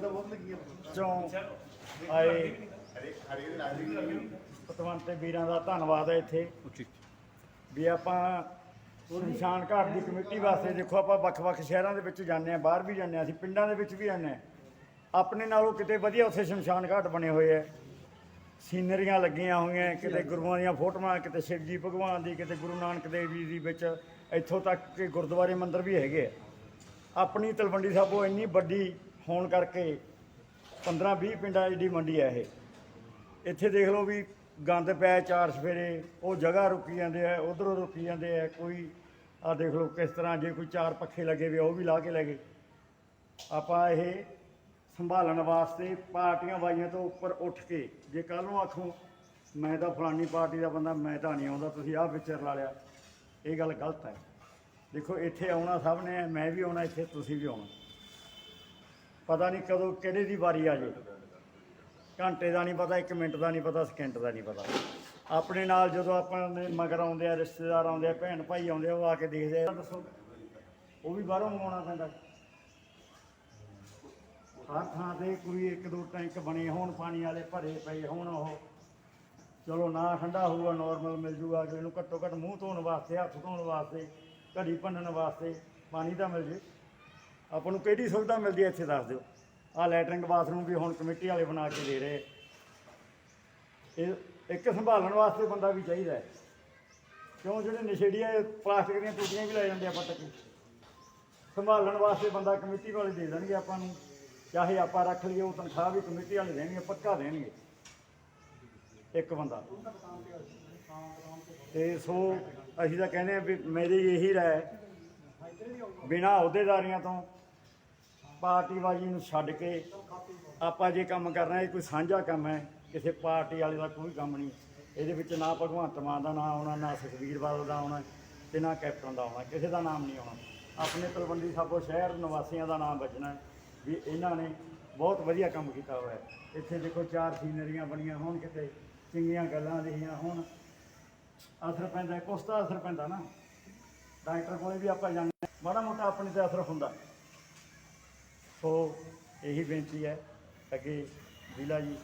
ਤਾਂ ਬਹੁਤ ਲੱਗੀ ਆ। ਚੋਂ ਆਏ। ਹਰੇ ਹਰੇ ਦੇ ਨਾਲ ਦੀ ਪਤਵੰਤ ਤੇ ਵੀਰਾਂ ਦਾ ਧੰਨਵਾਦ ਹੈ ਇੱਥੇ। ਵੀ ਆਪਾਂ ਸ਼ਮਸ਼ਾਨ ਘਾਟ ਦੀ ਕਮੇਟੀ ਵਾਸਤੇ ਦੇਖੋ ਆਪਾਂ ਵੱਖ-ਵੱਖ ਸ਼ਹਿਰਾਂ ਦੇ ਵਿੱਚ ਜਾਂਦੇ ਆ ਬਾਹਰ ਵੀ ਜਾਂਦੇ ਆ ਅਸੀਂ ਪਿੰਡਾਂ ਦੇ ਵਿੱਚ ਵੀ ਜਾਂਦੇ ਆ ਆਪਣੇ ਨਾਲੋਂ ਕਿਤੇ ਵਧੀਆ ਉੱਥੇ ਸ਼ਮਸ਼ਾਨ ਘਾਟ ਬਣੇ ਹੋਏ ਆ। ਸੀਨਰੀਆਂ ਲੱਗੀਆਂ ਹੋਈਆਂ ਕਿਤੇ ਗੁਰੂਆਂ ਦੀਆਂ ਫੋਟੋਆਂ ਕਿਤੇ ਸ਼ਿਵਜੀ ਭਗਵਾਨ ਦੀ ਕਿਤੇ ਗੁਰੂ ਨਾਨਕ ਦੇਵ ਜੀ ਦੀ ਵਿੱਚ ਇੱਥੋਂ ਤੱਕ ਕਿ ਗੁਰਦੁਆਰੇ ਮੰਦਿਰ ਵੀ ਹੈਗੇ ਆ। ਆਪਣੀ ਤਲਵੰਡੀ ਸਾਬੋ ਇੰਨੀ ਵੱਡੀ ਹੋਣ ਕਰਕੇ 15-20 ਪਿੰਡਾਂ ਦੀ ਮੰਡੀ ਹੈ ਇਹ। ਇੱਥੇ ਦੇਖ ਲਓ ਵੀ ਗੰਦ ਪਿਆ, ਚਾਰ ਸਫੇਰੇ, ਉਹ ਜਗ੍ਹਾ ਰੁਕੀ ਜਾਂਦੇ ਆ, ਉਧਰੋਂ ਰੁਕੀ ਜਾਂਦੇ ਆ, ਕੋਈ ਆ ਦੇਖ ਲਓ ਕਿਸ ਤਰ੍ਹਾਂ ਜੇ ਕੋਈ ਚਾਰ ਪੱਖੇ ਲੱਗੇ ਵੇ, ਉਹ ਵੀ ਲਾ ਕੇ ਲੈ ਗਏ। ਆਪਾਂ ਇਹ ਸੰਭਾਲਣ ਵਾਸਤੇ ਪਾਰਟੀਆਂ ਵਾਈਆਂ ਤੋਂ ਉੱਪਰ ਉੱਠ ਕੇ, ਜੇ ਕੱਲ ਨੂੰ ਆਖੋ, ਮੈਂ ਤਾਂ ਫਲਾਨੀ ਪਾਰਟੀ ਦਾ ਬੰਦਾ, ਮੈਂ ਤਾਂ ਨਹੀਂ ਆਉਂਦਾ, ਤੁਸੀਂ ਆਹ ਵਿਚਰ ਲਾ ਲਿਆ। ਇਹ ਗੱਲ ਗਲਤ ਹੈ। ਦੇਖੋ, ਇੱਥੇ ਆਉਣਾ ਸਭ ਨੇ, ਮੈਂ ਵੀ ਆਉਣਾ, ਇੱਥੇ ਤੁਸੀਂ ਵੀ ਆਉਣਾ। ਪਤਾ ਨਹੀਂ ਕਦੋਂ ਕਿਹੜੇ ਦੀ ਵਾਰੀ ਆ ਜੇ। ਘੰਟੇ ਦਾ ਨਹੀਂ ਪਤਾ 1 ਮਿੰਟ ਦਾ ਨਹੀਂ ਪਤਾ, ਸਕਿੰਟ ਦਾ ਨਹੀਂ ਪਤਾ। ਆਪਣੇ ਨਾਲ ਜਦੋਂ ਆਪਾਂ ਦੇ ਮਗਰ ਆਉਂਦੇ ਆ, ਰਿਸ਼ਤੇਦਾਰ ਆਉਂਦੇ ਆ, ਭੈਣ ਭਾਈ ਆਉਂਦੇ ਆ, ਉਹ ਆ ਕੇ ਦੇਖਦੇ ਆ, ਦੱਸੋ। ਉਹ ਵੀ ਬਾਹਰੋਂ ਮੰਗਾਉਣਾ ਪੈਂਦਾ। ਹਰ ਥਾਂ ਤੇ ਕੋਈ ਇੱਕ ਦੋ ਟੈਂਕ ਬਣੇ, ਹੋਣ ਪਾਣੀ ਵਾਲੇ ਭਰੇ ਪਏ, ਹੋਣ ਉਹ ਚਲੋ ਨਾ ਠੰਡਾ ਹੋਊਗਾ ਨਾਰਮਲ ਮਿਲ ਜੂਗਾ, ਅਗਲੇ ਨੂੰ ਘੱਟੋ ਘੱਟ ਮੂੰਹ ਧੋਣ ਵਾਸਤੇ, ਹੱਥ ਧੋਣ ਵਾਸਤੇ, ਘੜੀ ਭੰਨਣ ਵਾਸਤੇ ਪਾਣੀ ਤਾਂ ਮਿਲ ਜੇ। ਆਪਾਂ ਨੂੰ ਕਿਹੜੀ ਸੁਵਿਧਾ ਮਿਲਦੀ ਹੈ ਇੱਥੇ ਦੱਸ ਦਿਓ। ਆਹ ਲੈਟਰਿੰਗ ਬਾਥਰੂਮ ਵੀ ਹੁਣ ਕਮੇਟੀ ਵਾਲੇ ਬਣਾ ਕੇ ਦੇ ਰਹੇ। ਇਹ ਇੱਕ ਸੰਭਾਲਣ ਵਾਸਤੇ ਬੰਦਾ ਵੀ ਚਾਹੀਦਾ ਹੈ। ਕਿਉਂ ਜਿਹੜੇ ਨਸ਼ੇੜੀ ਆ ਪਲਾਸਟਿਕ ਦੀਆਂ ਟੂਟੀਆਂ ਵੀ ਲੈ ਜਾਂਦੇ ਆ ਪੱਟ ਕੇ ਸੰਭਾਲਣ ਵਾਸਤੇ ਬੰਦਾ ਕਮੇਟੀ ਵਾਲੇ ਦੇ ਦੇਣਗੇ ਆਪਾਂ ਨੂੰ। ਚਾਹੇ ਆਪਾਂ ਰੱਖ ਲਈਏ ਉਹ ਤਨਖਾਹ ਵੀ ਕਮੇਟੀ ਵਾਲੇ ਦੇਣਗੇ ਪੱਕਾ ਦੇਣਗੇ। ਇੱਕ ਬੰਦਾ। ਤੇ ਸੋ ਅਸੀਂ ਤਾਂ ਕਹਿੰਦੇ ਆ ਵੀ ਮੇਰੀ ਇਹੀ ਰਾਏ ਹੈ, ਬਿਨਾਂ ਅਹੁਦੇਦਾਰੀਆਂ ਤੋਂ ਪਾਰਟੀਬਾਜ਼ੀ ਨੂੰ ਛੱਡ ਕੇ ਆਪਾਂ ਜੇ ਕੰਮ ਕਰਨਾ ਇਹ ਕੋਈ ਸਾਂਝਾ ਕੰਮ ਹੈ ਕਿਸੇ ਪਾਰਟੀ ਵਾਲੇ ਦਾ ਕੋਈ ਕੰਮ ਨਹੀਂ। ਇਹਦੇ ਵਿੱਚ ਨਾ ਭਗਵੰਤ ਮਾਨ ਦਾ ਨਾਮ ਆਉਣਾ ਨਾ ਸੁਖਬੀਰ ਬਾਦਲ ਦਾ ਆਉਣਾ ਤੇ ਨਾ ਕੈਪਟਨ ਦਾ ਆਉਣਾ ਕਿਸੇ ਦਾ ਨਾਮ ਨਹੀਂ ਆਉਣਾ। ਆਪਣੇ ਤਲਵੰਡੀ ਸਾਬੋ ਸ਼ਹਿਰ ਨਿਵਾਸੀਆਂ ਦਾ ਨਾਮ ਬਚਣਾ ਵੀ ਇਹਨਾਂ ਨੇ ਬਹੁਤ ਵਧੀਆ ਕੰਮ ਕੀਤਾ ਹੋਇਆ ਇੱਥੇ ਦੇਖੋ ਚਾਰ ਸੀਨਰੀਆਂ ਬਣੀਆਂ ਹੋਣ ਕਿਤੇ ਚੰਗੀਆਂ ਗੱਲਾਂ ਲਿਖੀਆਂ ਹੋਣ। ਅਸਰ ਪੈਂਦਾ ਕੁਛ ਤਾਂ ਅਸਰ ਪੈਂਦਾ ਨਾ। ਡਾਕਟਰ ਕੋਲੇ ਵੀ ਆਪਾਂ ਜਾਂਦੇ ਹਾਂ, ਮਾੜਾ ਮੋਟਾ ਆਪਣੇ ਤੇ ਅਸਰ ਹੁੰਦਾ। ਸੋ ਇਹੀ ਬੇਨਤੀ ਹੈ ਅੱਗੇ ਜ਼ਿਲ੍ਹਾ ਜੀ